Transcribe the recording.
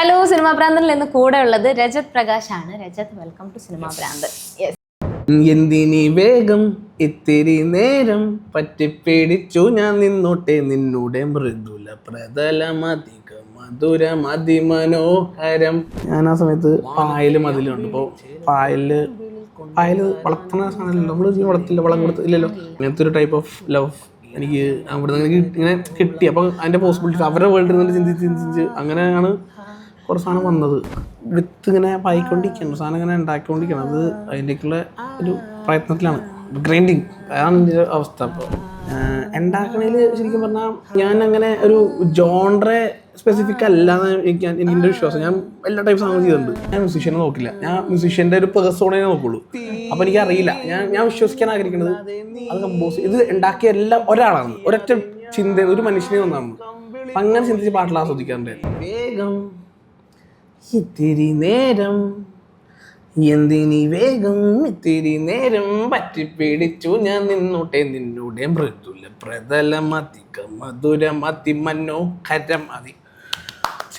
Hello cinema ഭ്രാന്തനിൽ ഇന്ന് കൂടെ ഉള്ളത് രജത് പ്രകാശ് ആണ് രജത് വെൽക്കം ടു സിനിമാ ഭ്രാന്ത് യെസ് എന്തിനി വേഗം ഇത്തിരി നേരം പറ്റിപ്പിടിച്ചു. ഞാൻ നിന്നോട്ടെ നിന്നൂടെ മൃദുല പ്രതലമധിക മധുര അതിമനോഹരം ഞാൻ ആ സമയത്ത് പായലും മതിലുണ്ട് ഇപ്പോൾ പായൽ പായൽ വളർത്തുന്ന സാധനമല്ലോ? നമ്മൾ വളർത്തില്ല വളം കൊടുത്ത് ഇല്ലല്ലോ. അങ്ങനത്തെ ഒരു ടൈപ്പ് ഓഫ് ലവ് എനിക്ക് അവിടെ നിന്ന് ഇങ്ങനെ കിട്ടി. അപ്പം അതിന്റെ പോസിബിലിറ്റി അവരുടെ വേൾഡിൽ നിന്ന് ചിന്തിച്ച് ചിന്തിച്ച് അങ്ങനെയാണ് കുറച്ച് സാധനം വന്നത്. വിത്ത് ഇങ്ങനെ പായിക്കൊണ്ടിരിക്കണം സാധനം ഇങ്ങനെ ഉണ്ടാക്കിക്കൊണ്ടിരിക്കണം അത് അതിന്റെക്കുള്ള ഒരു പ്രയത്നത്തിലാണ്. ഗ്രൈൻഡിങ് അതാണ് എന്റെ അവസ്ഥ. അപ്പോൾ ഉണ്ടാക്കണതിൽ ശരിക്കും പറഞ്ഞാൽ ഞാൻ അങ്ങനെ ഒരു ജോൺറെ സ്പെസിഫിക് അല്ല എനിക്ക് എന്റെ വിശ്വാസം. ഞാൻ എല്ലാ ടൈപ്പ് സാധനം ചെയ്തിട്ടുണ്ട്. ഞാൻ മ്യൂസിഷ്യനെ നോക്കില്ല. ഞാൻ മ്യൂസീഷ്യന്റെ ഒരു പേഴ്സോണേ നോക്കുള്ളൂ. അപ്പോൾ എനിക്ക് അറിയില്ല ഞാൻ ഞാൻ വിശ്വസിക്കാൻ ആഗ്രഹിക്കുന്നത് അത് കമ്പോസ് ഇത് ഉണ്ടാക്കിയ എല്ലാം ഒരാളാണ്. ഒരൊറ്റ ചിന്ത ഒരു മനുഷ്യനെ ഒന്നാണ്. അങ്ങനെ ചിന്തിച്ച് പാട്ടിൽ ആസ്വദിക്കാറുണ്ട്. വേഗം ഇത്തിരി നേരം. എന്തിനി വേഗം ഇത്തിരി നേരം പറ്റിപ്പിടിച്ചു ഞാൻ നിന്നോട്ടെ നിന്നോടെ മൃദുല പ്രതല മതിക മധുര മതി മനോഹരം മതി